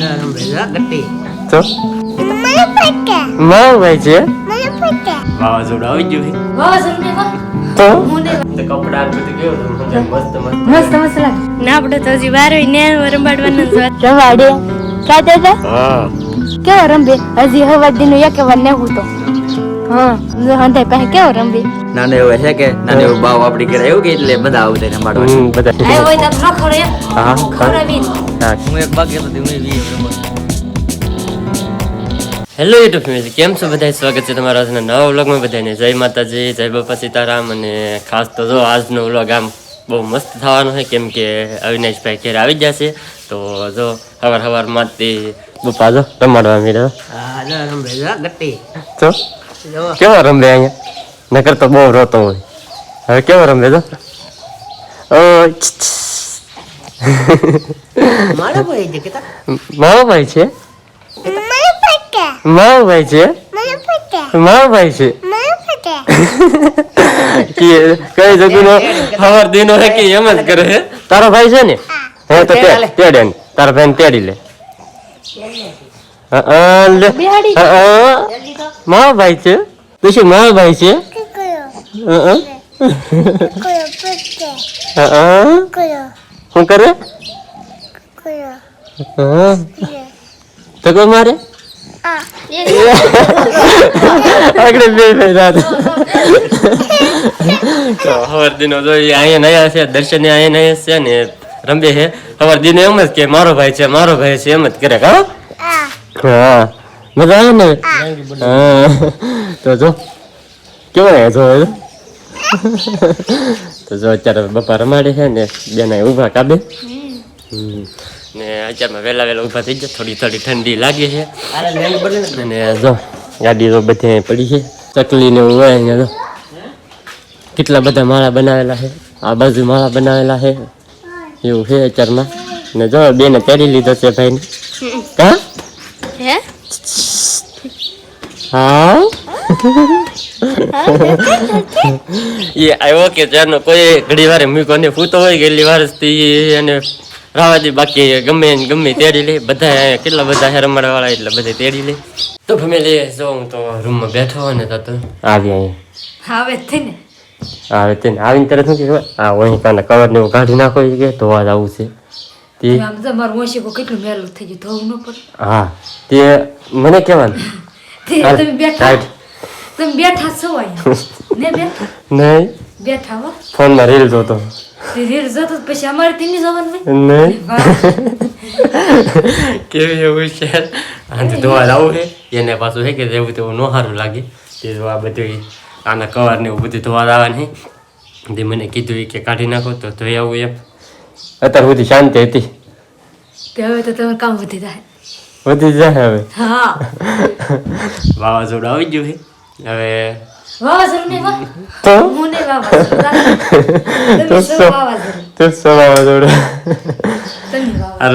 તો? મારો ભાઈ છે. વાવાઝોડું આવી ગયું છે. વાવાઝોડું નહીં વાહ. તો હું નહીં તો કપડા બધું કેવું મસ્ત મસ્ત. મસ્ત મસ્ત લાગે. ના આપણે તો હજી બાર ને રંબાડવાનું જ વાત. રવાડે કાતે હા. કેવો રંબે હજી હવા દિનો એક વાર ને હું તો. હા હંધાઈ પાસે કેવો રંબે નાનો એવો છે કે નાનો એવો બાવ આપડી ઘરે એવું કે એટલે બધા આવતા રમાડવા હમ, બધા. આયો હોય તો ન એમ. હા હા. હા. હું એક ભાગ ગયો હું વી હેલો યુટ્યુબ ફેમિલી કેમ છો બધા સ્વાગત છે તમારા આજના નવા વ્લોગમાં બધાને જય માતાજી જય બાપા સીતારામ અને ખાસ તો જો આજનો વ્લોગ આમ બહુ મસ્ત થવાનો છે કેમ કે અવિનાશભાઈ ઘેર આવી જશે તો જો સવાર સવારમાં જ તે બપા જો રમાડવા મીરા તો કેવો રમે અહીંયા? નકર તો બહુ રોતો હોય. હવે કેવો રમે તો? ઓ મારો ભાઈ છે. મારો ભાઈ છે? મારો ભાઈ છે. કે કઈ જગ્યાનો હવાર દિનો હે કે એમ જ કરે હે? તારો ભાઈ છે ને? હે. તો તેડે તારો તારા ભાઈને તેડી લે. હા, હા, લે બિહાડી. હા, હા. મારો ભાઈ છે તો શું મારો છે હા, હા. હા, હા. શું કરે તો મારે આગળ બે ભાઈ તો હવાર દિનો જોઈએ અહીંયા નયા છે દર્શન અહીંયા નયા છે ને રંબે છે હવાર દિનો એમ જ કે મારો ભાઈ છે મારો ભાઈ છે એમ જ કરે હા હા. મજા આવે ને? હા. તો જો. કેવો હે જો તો જો અત્યારે બપા રમાડે છે ને બેના ઊભા કાબે. ને અત્યારમાં વહેલા વહેલા ઊભા થઈ જાય થોડી થોડી ઠંડી લાગે છે. અને જો ગાડી તો બધે પડી છે. ચકલી ને હોય અહીંયા જો. કેટલા બધા માળા બનાવેલા છે. આ બાજુ માળા બનાવેલા છે. એવું છે અત્યારમાં. ને જો બેને તેડી લીધો છે ભાઈને. હા? હે? હા? એ આવ્યો કે ત્યારનો કોઈ ઘડી વારે મૂકો ને ફૂતો હોય ગયેલી વારસથી એને રાવા દે બાકી ગમે ને ગમે તેડી લે. બધા કેટલા બધા હે રમાડવા વાળા એટલે બધા તેડી લે. તો ફેમિલી જો હું તો રૂમમાં બેઠો હોય ને તો તો આવી અહીંયા હવે થઈ ને આવે તેને આવીને તરત શું કે આ વહીં કાના કવર ને એવું કાઢી નાખો એ કે ધોવા જવું છે. તે આમ તો મારું ઓશીકો કેટલું મેલું થઈ ગયું ધોવું ન પડે. હા તે મને કહેવાનું. તમે બેઠા. તમે બેઠા છો ને બેઠા? નહીં. બેઠા હો. ફોનમાં રીલ જોતો. તે રીલ જોતો તો પછી અમારે તેની જવાનું નહીં. કેવી એવું છે? આ તો ધોવા લાવું છે. એને પાછું છે કે જેવું તેવું ન સારું લાગે. તે જો આ બધું આના કવર ને એવું બધું ધોવા છે. તે મને કીધું કે કાઢી નાખો તો ધોઈ આવું એમ. અત્યાર સુધી શાંતિ હતી? તે હવે તો તમારું કામ વધી જાય. વધી જાય હવે? હા. વાવાઝોડું આવી ગયું છે. હવે વાવાઝોડું નહીં વાહ. તો? હું નહીં વાવાઝોડું. વાવાઝોડું. તો વાવાઝોડું?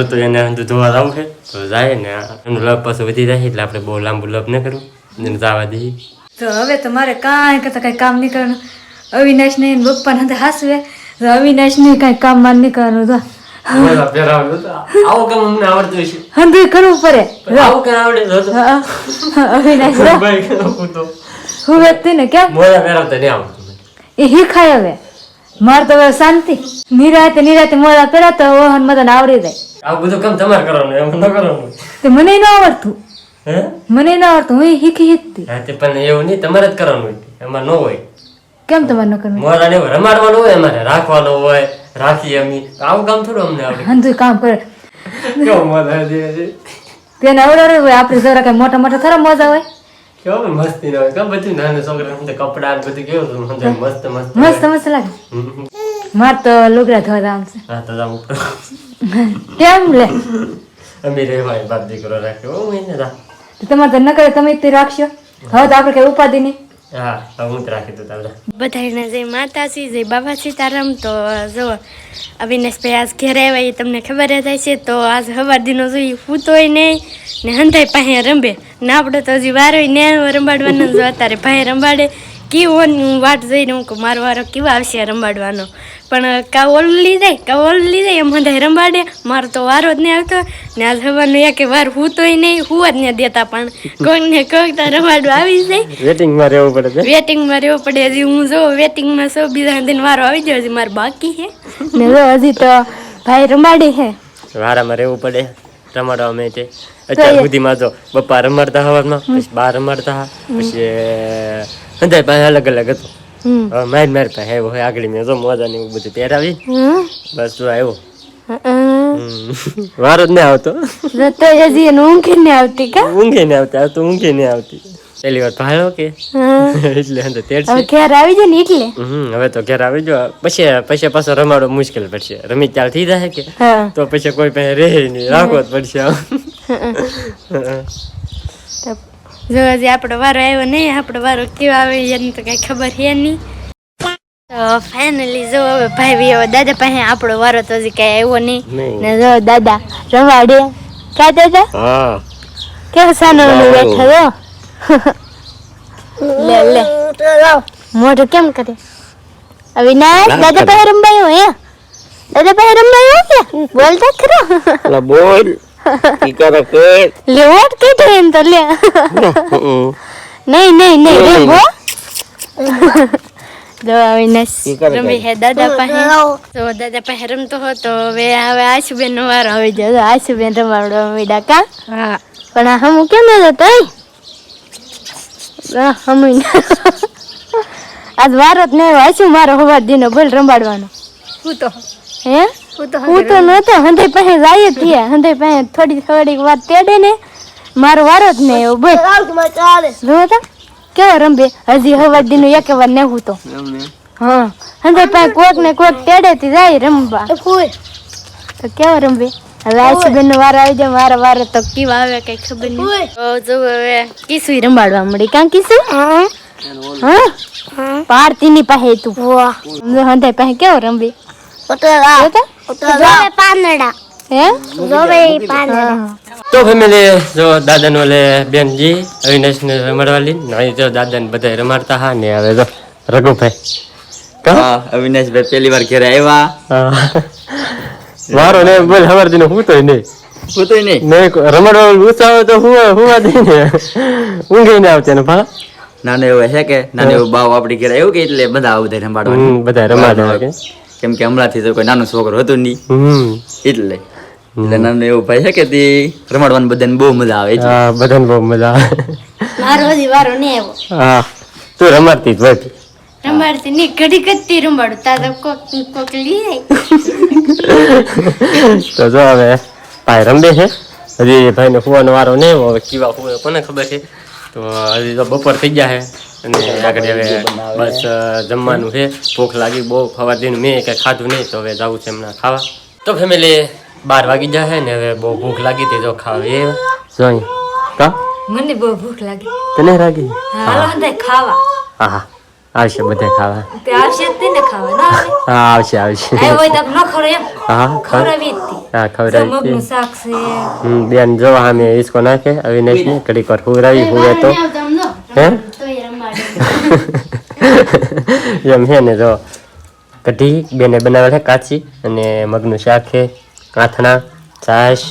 તો એને ધોવા જવું છે. તો જાય ને એનું લપ પાછું વધી જાય એટલે આપણે બહુ લાંબુ લપ ન કરવું એને જવા દઈએ. તો હવે તમારે કાંઈ કરતા કાંઈ કામ નહીં કરવાનું. અવિનાશ ને પપ્પા ને હાસવે તો અવિનાશ ને કાંઈ કામ માન નહીં કરવાનું તો. આવું કામ અમને આવડતું છે હંધુય કરવું પડે. આવું કામ આવડે? તો હા, હા, અવિનાશ તો હું વેચતી ને કેમ મોજા પહેરાવતા નહીં આવડતું. એ હિખાય હવે. મારે તો હવે શાંતિ. નિરાતે નિરાતે મોડા પહેરાતો ઓહન મદન આવડી જાય. આવું બધું કામ તમારે કરવાનું? એમ ન કરવાનું? તે મને ન આવડતું. હે? મને ન આવડતું હું શીખી શીખતી હા તે પણ એવું નહીં તમારે જ કરવાનું હોય એમાં ન હોય. કેમ તમારે ન કરવું મોરાને રમાડવાનું હોય અમારે રાખવાનું હોય રાખીએ અમી. આવું કામ થોડું અમને આવડે. હંધુય કામ કરે. કેવું મજા દે તેને આવડે હોય આપણે જરા કઈ મોટા મોટા થરા મજા હોય. કેવું મસ્તી ના હોય. કાં બધું નાના છોકરા કપડા બધું કેવું મસ્ત મસ્ત. મસ્ત મસ્ત લાગે. માર તો લુગડા ધોવા આમ છે. હા તો જામ ઉપર. કેમ લે? અમે રહેવાય બાપ દીકરો રાખ્યો હું એને તો તમારે તો ન કરે તમે તે રાખશો. હવે તો આપણે કઈ ઉપાધિ નહીં. હા જે જ રાખી દઉં બાબા સીતારામ. તો જો, અવિનાશભાઈ આજ ઘેર આવ્યા એ તમને ખબર જ હશે, તો આજ હવા દિનો જોઈએ ફૂતોય નહીં ને હંધાય પાસે રમે ને આપણે તો હજી વાર હોય ને રંબાડવાનું જો અત્યારે ભાઈ રંબાડે કેવો ને હું વાટ જોઈને હું કે મારો વારો કેવો આવશે રંબાડવાનો. પણ કા ઓલું લઈ જાય કા ઓલું લઈ એમ બધા રમાડે મારો તો વારો જ નહીં આવતો ને આ સવારનો એક વાર હું તોય નહીં હું જ નહીં દેતા પણ. કોઈક ને કોઈક તો રમાડવા આવી જાય. વેટિંગમાં રહેવું પડે છે? વેટિંગમાં રહેવું પડે હજી હું જો વેટિંગમાં સૌ બીજા દિન વારો આવી જાય હજી મારે બાકી છે. ને જો હજી તો ભાઈ રમાડી છે. વારામાં રહેવું પડે રમાડવા માટે અત્યાર સુધીમાં જો બપ્પા રમાડતા હવામાં પછી બા રમાડતા હા પછી સંજય પાસે અલગ અલગ હતું હમ હવે મારી મારી પાસે આવ્યો હોય આગળ મેં જો મોજા ને એવું બધું પહેરાવી હમ બસ જો આવ્યો હમ. હમ. વારો જ નહીં આવતો જો તો હજી એને ઊંઘ નહીં આવતી કા ઊંઘે નહીં આવતી આ તો ઊંઘે નહીં આવતી પહેલી વાર ભાળ્યો કે હમ. એટલે અંદર તેડ હવે છે ઘેર આવી જાય ને એટલે હમ હવે તો ઘેર આવી જો પછી પછી પાછો રમાડો મુશ્કેલ પડશે રમી ચાલ થઈ જાય કે હા તો પછી કોઈ પાસે રહે નહીં રાખવો જ પડશે આમ. તો જો હજી આપણો વારો આવ્યો નહીં આપણો વારો કેવો આવે એની તો કઈ ખબર છે નહીં. તો ફાઇનલી જો હવે ભાઈ હવે દાદા પાસે આપણો વારો તો હજી કઈ આવ્યો નહીં. ને જો દાદા રવાડે. કા દાદા? કેવો સાનો બેઠો જો લે લે. મોઢું કેમ કરે? અવિનાશ દાદા પાસે આવ્યો હે? દાદા પાસે કે બોલતા ખરો. બોલ. ઈ કે લે વોટ કીધું તો લે નહીં નહીં નહીં રે બો જો અવિનાશ રમી હે દાદા પાસે તો દાદા પાસે રમતો હતો હવે હવે આશુબેન નો વારો આવી જાય જો આશુબેન રમાડવા મીડા કા હા પણ આ હમું કેમ ન તઈ હમું આજ વારો જ નહીં આશુ મારો હવાર દીનો બોલ રમાડવાનો હું તો હે હું તો નતો હંધે પાસે જાય જ થયા હંધે પાસે થોડી થોડી વાત તેડે ને મારો વારો જ નહીં એવો બોલ જો તો કેવો રંભે હજી હવા દીનો એક વાર ને હું તો હા હંધે પાસે કોક ને કોક તેડે થી જાય રમવા. તો કેવો રંભે હવે આશુબેન નો વારો આવી જાય મારો વારો તો કેવા આવે કઈ ખબર નહીં. તો જો હવે કિસુઈ રંબાડવા મળી. કાં કિસુ હા પારતી ની પાસે તું. હંધે પાસે કેવો રમવી પાંદડા. હે? હા. તો ફેમિલી જો દાદાનો લે બેનજી અવિનાશ ને રમાડવા લઈ. અહીં જો દાદા ને બધા રમાડતા હા ને હવે જો રઘુભાઈ. હા અવિનાશભાઈ પહેલી વાર ઘરે આવ્યા. મારો ને બોલ હવાર દીનો હું તો નહીં. હું તો નહીં નહીં રમાડવા ઉત્સાહ તો હું હું દઈ ને. ઊંઘે ને આવતે ને ભા. નાનો એવો છે કે નાનો એવો બાવ આપડી ઘરે આવ્યું કે એટલે બધા આવું થાય રમાડવાનું? હમ, બધા રમાડવા કે. કેમ કે હમણાંથી તો કોઈ નાનો છોકરો હતો નહીં. એટલે. એટલે નાનો એવો ભાઈ છે કે તે રમાડવાનું બધાને બહુ મજા આવે એટલે હા બધાને બહુ મજા આવે. મારો હજી વારો નહીં આવ્યો. હા તું રમાડતી જ હોય રમાડતી નહીં ઘડી કત્તી રમાડું. તા કોક કોક લઈ જાય તો જો હવે ભાઈ રમે છે. હજી ભાઈને ફુવાનો વારો નહીં. હવે કીવા ફુવા કોને ખબર છે. તો હજી તો બપોર થઈ ગયા છે. અને આગળ હવે બસ જમવાનું છે. ભૂખ લાગી બહુ ખવા દીનું. મેં કંઈ ખાધું નહીં તો હવે જવું છે હમણાં ખાવા. તો ફેમિલી બાર વાગી જાય છે ને હવે બહુ ભૂખ લાગી હતી જો ખાવા. એ જોઈ કા? મને બહુ ભૂખ લાગી. તને લાગી? હાલો હંદે ખાવા. હા હા આવશે બધા ખાવા. તે આવશે તે ને ખાવા ના હા આવશે આવશે. આવ્યો હોય તો ન ખરો એમ. હા ખરાવી હતી હા ખરાવી હતી મગનું શાક છે. હમ બેન જો હા મે ઇસકો નાખે અવિનાશ ને કડી કર હુરાવી હુવે તો. હે? એમ છે ને જો કઢી બેને બનાવે છે કાચી અને મગનું શાક છે કાથણા છાશ.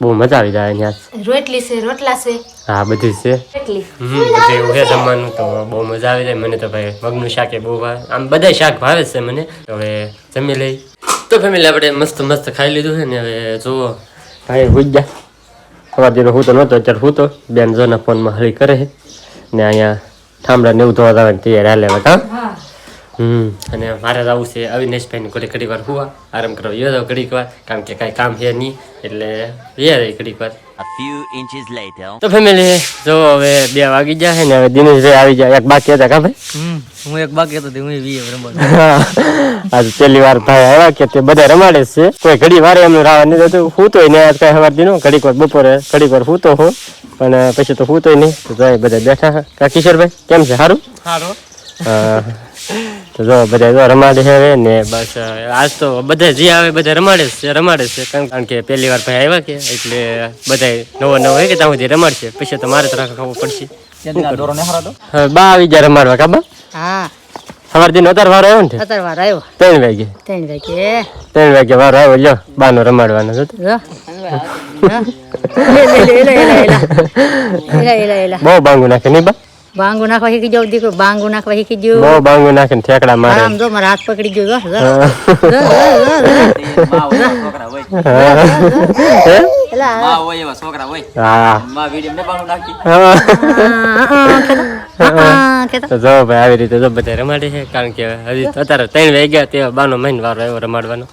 બહુ મજા આવી જાય અહીંયા રોટલી છે રોટલા છે. હા બધું છે. હમ બધું એવું છે જમવાનું તો બહુ મજા આવી જાય. મને તો ભાઈ મગનું શાક એ બહુ ભાવે. આમ બધા શાક ભાવે છે મને. હવે જમી લઈ. તો ફેમિલી આપણે મસ્ત મસ્ત ખાઈ લીધું છે ને હવે જુઓ. ભાઈ હોઈ ગયા. સવાર દીનો હું તો નહોતો અત્યારે હું તો બેન જોના ફોનમાં હળી કરે છે. ને અહીંયા ઠામડા ને એવું ધોવા જવાની તૈયાર હાલે હા. હમ. અને મારે જવું છે અવિનેશભાઈને ઘડી ઘડી વાર હુવા. આરામ કરવા યો જાવ ઘડીક વાર. કારણ કે કાંઈ કામ છે નહીં. એટલે યાર ઘડીક વાર. તો ફેમિલી જો હવે બે વાગી ગયા છે ને હવે દિનેશભાઈ આવી જાય એક બાકી હતા કા ભાઈ? હું એક બાકી હતો હું વીએ રમવા આજ પહેલી વાર ભાઈ આવ્યા કે તે બધા રમાડે છે. કોઈ ઘડી વારે એમનું રાહ નહીં થતું. હૂતોય નહીં આજ કઈ સવાર દીનો ઘડીક વાર બપોરે ઘડીક વાર હૂતો હો. પણ પછી તો હૂતોય નહીં. તો જાય બધા બેઠા છે. કા કિશોરભાઈ કેમ છે? સારું? સારું હા. તો જો બધા જો રમાડે છે ને બસ આજ તો બધા જે આવે બધા રમાડે છે રમાડે છે. કારણ કે પહેલી વાર ભાઈ આવ્યા કે એટલે બધા નવો નવો હોય કે ત્યાં સુધી રમાડશે. પછી તો મારે તો રાખવું પડશે. બા આવી ગયા રમાડવા કાબા હા. સવાર દિન અત્યારે વારો આવ્યો ને અતાર વાર આવ્યો. ત્રણ વાગે ત્રણ વાગે ત્રણ વાગે વારો આવ્યો લ્યો બાનો રમાડવાનો હતો. બહુ બાંગુ નાખે નહીં બા? બાંગુ નાખવા શીખી જાવ દીકરો બાંગુ નાખવા શીખી ગયો બહુ બાંગુ નાખે ને ઠેકડા મારે આમ જો મારા હાથ પકડી ગયો જો, જો. છોકરા હોય હે? એલા, માં હોય એવા છોકરા હોય હા માં વીડિયો ને બાંધું નાખી હા. હા, કહેતો. તો જો ભાઈ આવી રીતે જો બધા રમાડે છે કારણ કે હજી અત્યારે ત્રણ વાગ્યા તે બાનો મહિન વારો આવ્યો રમાડવાનો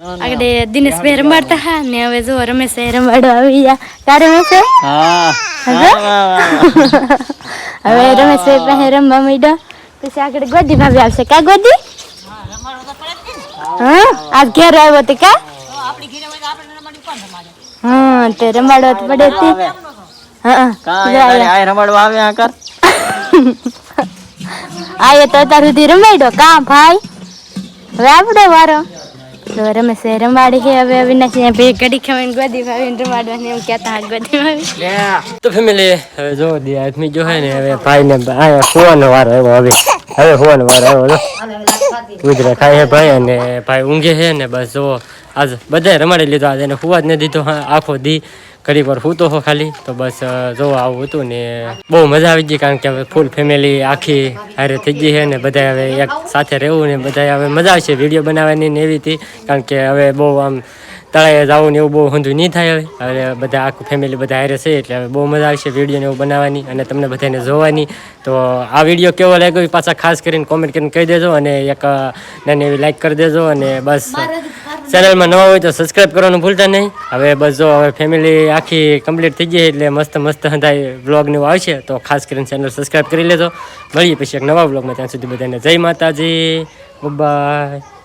આગળ દિનેશભાઈ રમાડતા હા ને હવે જો રમેશભાઈ રમાડવા આવી ગયા. તારે રમેશ હવે રમેશભાઈ પાસે રમવા માંડ્યો. પછી આગળ ગોદી ભાભી આવશે. કા ગોદી? હા આજ ઘેર આવ્યો તે કા? હા તે રમાડવા તો પડે તે. હા આ રમાડવા આવે આ કર. આયે તો અત્યાર સુધી રમાડ્યો. કા ભાઈ? હવે આપણો વારો. તો રમેશ રમાડી છે, હવે અવિનાશ બે ઘડી ખવાઈને ગોદી ભાવીને રમાડવાની, એમ કહેતા હા ગોદી ભાવી. તો ફેમિલી હવે જો, દી આદમી જો હે ને, હવે ભાઈ ને આયા સુવાનો વારો આવ્યો હવે. હવે સુવાનો વારો આવ્યો ગુજરાત ખાય છે ભાઈ અને ભાઈ ઊંઘે છે ને, બસ જો આજ બધાએ રમાડી લીધો. આજે એને સુવા જ નથી દીધો. આખો દી ઘડી પર સૂતો હો ખાલી. તો બસ જોવા આવું હતું ને, બહુ મજા આવી ગઈ કારણ કે હવે ફૂલ ફેમિલી આખી હારે થઈ ગઈ છે ને બધા હવે એક સાથે રહેવું ને બધા હવે મજા આવશે વીડિયો બનાવવાની ને એવી હતી. કારણ કે હવે બહુ આમ તળાએ જવું ને એવું બહુ હંધું નહીં થાય હવે. હવે બધા આખું ફેમિલી બધા હારે છે એટલે હવે બહુ મજા આવશે વીડિયો ને એવું બનાવવાની અને તમને બધાને જોવાની. તો આ વીડિયો કેવો લાગ્યો એ પાછા ખાસ કરીને કોમેન્ટ કરીને કહી દેજો અને એક નાની એવી લાઈક કરી દેજો અને બસ ચેનલમાં નવા હોય તો સબસ્ક્રાઈબ કરવાનું ભૂલતા નહીં. હવે બસ જો હવે ફેમિલી આખી કમ્પ્લીટ થઈ ગઈ એટલે મસ્ત મસ્ત હંધાય બ્લોગ ને એવું આવશે. તો ખાસ કરીને ચેનલ સબસ્ક્રાઈબ કરી લેજો. મળીએ પછી એક નવા બ્લોગમાં ત્યાં સુધી બધાને જય માતાજી. બાય